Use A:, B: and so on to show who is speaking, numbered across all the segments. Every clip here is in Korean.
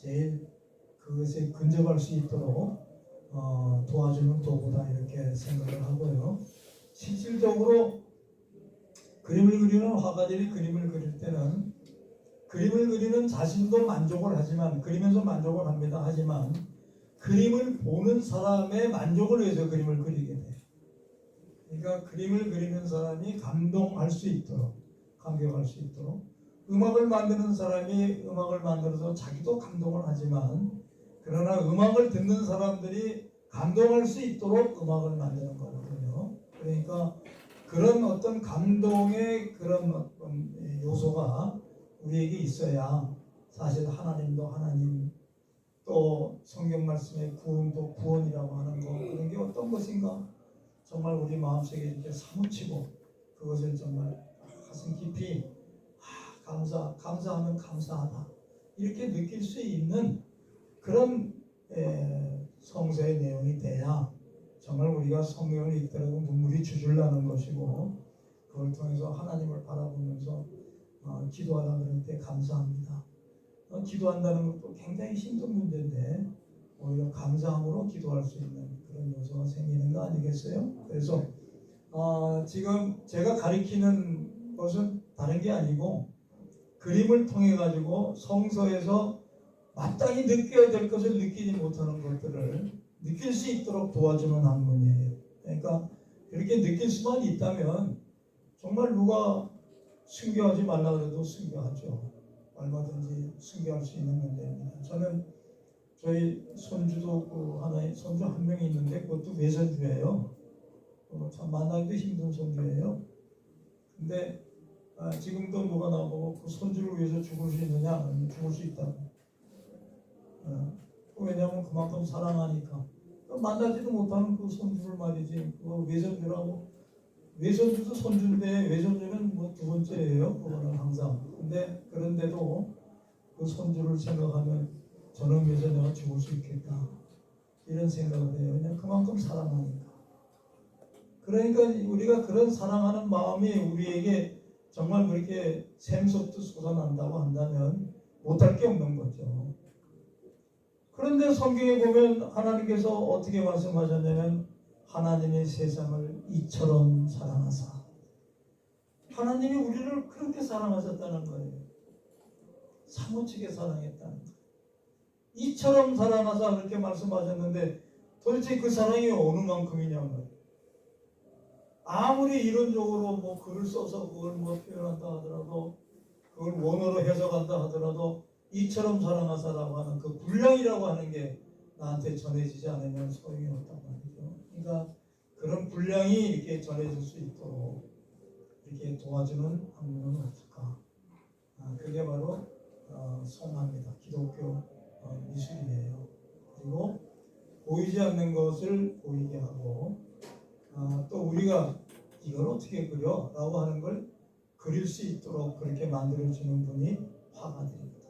A: 제일 그것에 근접할 수 있도록 어, 도와주는 도구다 이렇게 생각을 하고요. 실질적으로 그림을 그리는 화가들이 그림을 그릴 때는 그림을 그리는 자신도 만족을 하지만 그리면서 만족을 합니다. 하지만 그림을 보는 사람의 만족을 위해서 그림을 그리게 돼요. 그러니까 그림을 그리는 사람이 감동할 수 있도록 감격할 수 있도록 음악을 만드는 사람이 음악을 만들어서 자기도 감동을 하지만 그러나 음악을 듣는 사람들이 감동할 수 있도록 음악을 만드는 거거든요. 그러니까 그런 어떤 감동의 그런 어떤 요소가 우리에게 있어야 사실 하나님도 하나님 또 성경 말씀의 구원도 구원이라고 하는 거 그런 게 어떤 것인가 정말 우리 마음속에 이렇게 사무치고 그것을 정말 가슴 깊이 아, 감사 감사하면 감사하다 이렇게 느낄 수 있는 그런 에, 성서의 내용이 돼야 정말 우리가 성경을 읽더라도 눈물이 주줄 나는 것이고 그걸 통해서 하나님을 바라보면서 어, 기도하라 그럴 때 감사합니다. 어, 기도한다는 것도 굉장히 힘든 문제인데 오히려 감사함으로 기도할 수 있는 그런 요소가 생기는 거 아니겠어요? 그래서 어, 지금 제가 가리키는 것은 다른 게 아니고 그림을 통해 가지고 성서에서 마땅히 느껴야 될 것을 느끼지 못하는 것들을 느낄 수 있도록 도와주는 학문이에요. 그러니까 그렇게 느낄 수만 있다면 정말 누가 순교하지 말라 그래도 순교하죠. 얼마든지 순교할 수 있는 문제입니다. 저는 저희 손주도 그 하나의 손주 한 명이 있는데 그것도 외손주예요. 어, 참 만나기도 힘든 손주예요. 근데 아, 지금도 누가 나보고 그 손주를 위해서 죽을 수 있느냐? 죽을 수 있다고. 어, 왜냐하면 그만큼 사랑하니까. 만나지도 못하는 그 손주를 말이지. 그 외손주라고. 외손주도 손주인데 외손주는 뭐 두 번째예요. 그거는 항상. 근데 그런데도 그 손주를 생각하면 저는 위해서 내가 죽을 수 있겠다. 이런 생각을 해요. 그냥 그만큼 사랑하니까. 그러니까 우리가 그런 사랑하는 마음이 우리에게 정말 그렇게 샘솟듯 솟아난다고 한다면 못할 게 없는 거죠. 그런데 성경에 보면 하나님께서 어떻게 말씀하셨냐면 하나님의 세상을 이처럼 사랑하사 하나님이 우리를 그렇게 사랑하셨다는 거예요. 사무치게 사랑했다는 거예요. 이처럼 사랑하사 그렇게 말씀하셨는데 도대체 그 사랑이 어느 만큼이냐고요. 아무리 이론적으로 뭐 글을 써서 그걸 뭐 표현한다 하더라도 그걸 원어로 해석한다 하더라도 이처럼 사랑하사라고 하는 그 분량이라고 하는 게 나한테 전해지지 않으면 소용이 없단 말이죠. 그러니까 그런 분량이 이렇게 전해질 수 있도록 이렇게 도와주는 학문은 없을까? 아, 그게 바로 어, 성화입니다. 기독교 어, 미술이에요. 그리고 보이지 않는 것을 보이게 하고 아, 또 우리가 이걸 어떻게 그려? 라고 하는 걸 그릴 수 있도록 그렇게 만들어주는 분이 화가들입니다.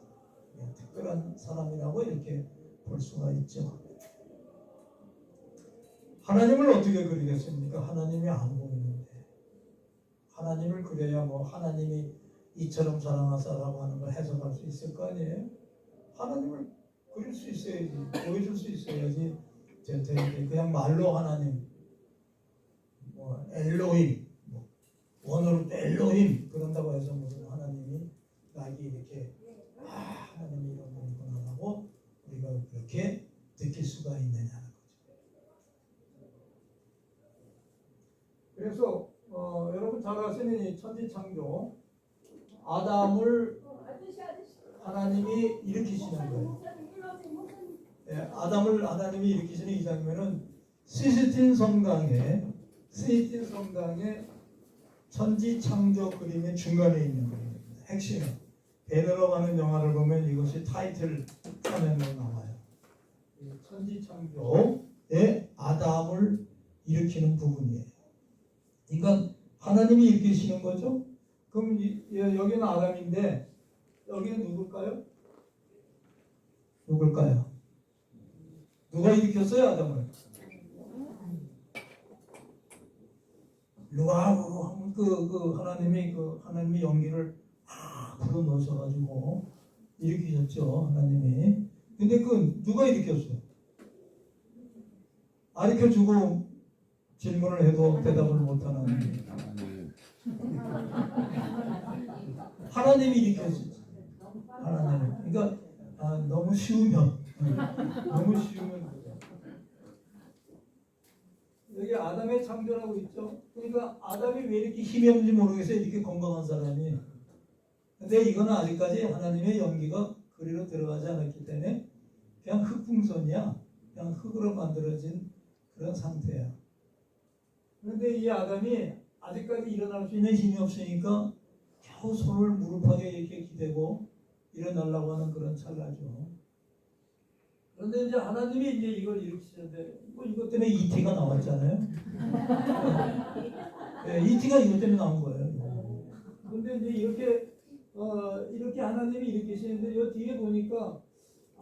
A: 예, 특별한 사람이라고 이렇게 볼 수가 있죠. 하나님을 어떻게 그리겠습니까? 하나님이 안 보이는데 하나님을 그려야 뭐 하나님이 이처럼 사랑하사라고 하는 걸 해석할 수 있을 거 아니에요? 하나님을 그릴 수 있어야지 보여줄 수 있어야지 그냥 말로 하나님 뭐 엘로힘 뭐 원어로 또 엘로힘 그런다고 해서 무슨 하나님이 나에게 이렇게 아 하나님이 이런 분이구나 하고 우리가 그렇게 느낄 수가 있느냐는 거죠. 그래서 어, 여러분 잘 아시는 이 천지창조 아담을 하나님이 일으키시는 거예요. 예, 아담을 하나님이 일으키시는 이 장면은 시스틴 성당에 시스틴 성당의 천지 창조 그림의 중간에 있는 거예요. 핵심 배너로 가는 영화를 보면 이것이 타이틀 화면으로 나와요. 이 천지 창조의 아담을 일으키는 부분이에요. 그러니까 하나님이 일으키시는 거죠. 그럼 이- 여기는 아담인데 여기는 누굴까요? 누굴까요? 누가 일으켰어요 아담을? 누가 하면 그, 그 하나님이 그 하나님의 연기를 막 불어 넣으셔 가지고 일으키셨죠 하나님이 근데 그 누가 일으켰어요? 가르쳐 주고 질문을 해도 대답을 못하는 하나님이 일으켰지. 하나님. 그러니까 아, 너무 쉬우면 음, 너무 쉬우면 여기 아담의 창조라고 있죠. 그러니까 아담이 왜 이렇게 힘이 없는지 모르겠어요. 이렇게 건강한 사람이. 근데 이거는 아직까지 하나님의 연기가 그리로 들어가지 않았기 때문에 그냥 흙풍선이야. 그냥 흙으로 만들어진 그런 상태야. 그런데 이 아담이 아직까지 일어날 수 있는 힘이 없으니까 겨우 손을 무릎하게 이렇게 기대고 일어나려고 하는 그런 찰나죠. 그런데 이제 하나님이 이제 이걸 일으키셨는데 뭐 이것 때문에 이티가 나왔잖아요. 네, 이티가 이것 때문에 나온 거예요. 그런데 이제 이렇게 어, 이렇게 하나님이 일으키시는데 이 뒤에 보니까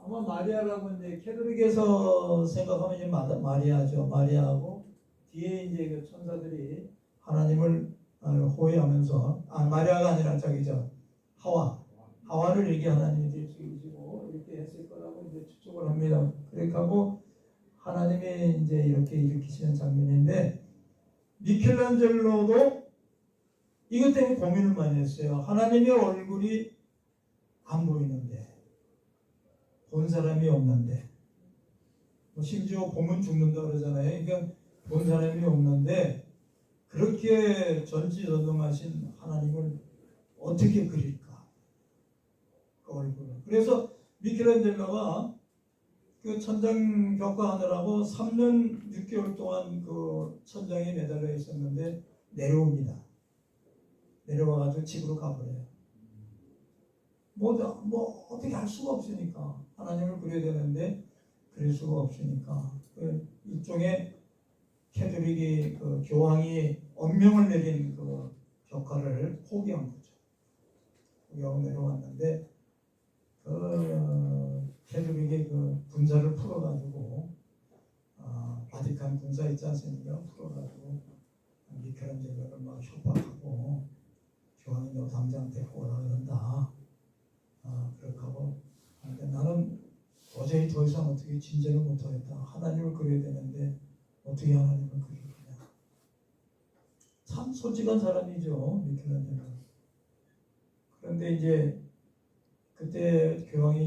A: 아마 마리아라고 이제 캐톨릭에서 생각하면 이제 마, 마리아죠. 마리아하고 뒤에 이제 그 천사들이 하나님을 어, 호위하면서 아 마리아가 아니라 저기죠 하와 하와를 이렇게 하나님이 일으키시고 이렇게 했을 거라고 이제 추측을 합니다. 그렇게 하고 하나님이 이제 이렇게 일으키시는 장면인데 미켈란젤로도 이것 때문에 고민을 많이 했어요. 하나님의 얼굴이 안 보이는데 본 사람이 없는데 뭐 심지어 보면 죽는다 그러잖아요. 그러니까 본 사람이 없는데 그렇게 전지전능하신 하나님을 어떻게 그릴까? 그 얼굴을. 그래서 미켈란젤로가 그 천장 벽화하느라고 3년 6개월 동안 그 천장에 매달려 있었는데 내려옵니다. 내려와가지고 집으로 가버려요. 뭐, 뭐 어떻게 할 수가 없으니까 하나님을 그려야 되는데 그릴 수가 없으니까 그 일종의 캐톨릭이 그 교황이 엄명을 내린 그 벽화를 포기한 거죠. 포기하고 내려왔는데 그 캐톨릭의 그 군사를 풀어가지고 아, 바티칸 군사 있지 않습니까? 풀어가지고 미켈란젤로를 막 협박하고 교황이 너 당장 데리고 오라 그런다. 아, 그렇게 하고 하는데 나는 도저히 더 이상 어떻게 진전을 못하겠다. 하나님을 그려야 되는데 어떻게 하나님을 그릴 거냐. 참 솔직한 사람이죠 미켈란젤로. 그런데 이제 그때 교황이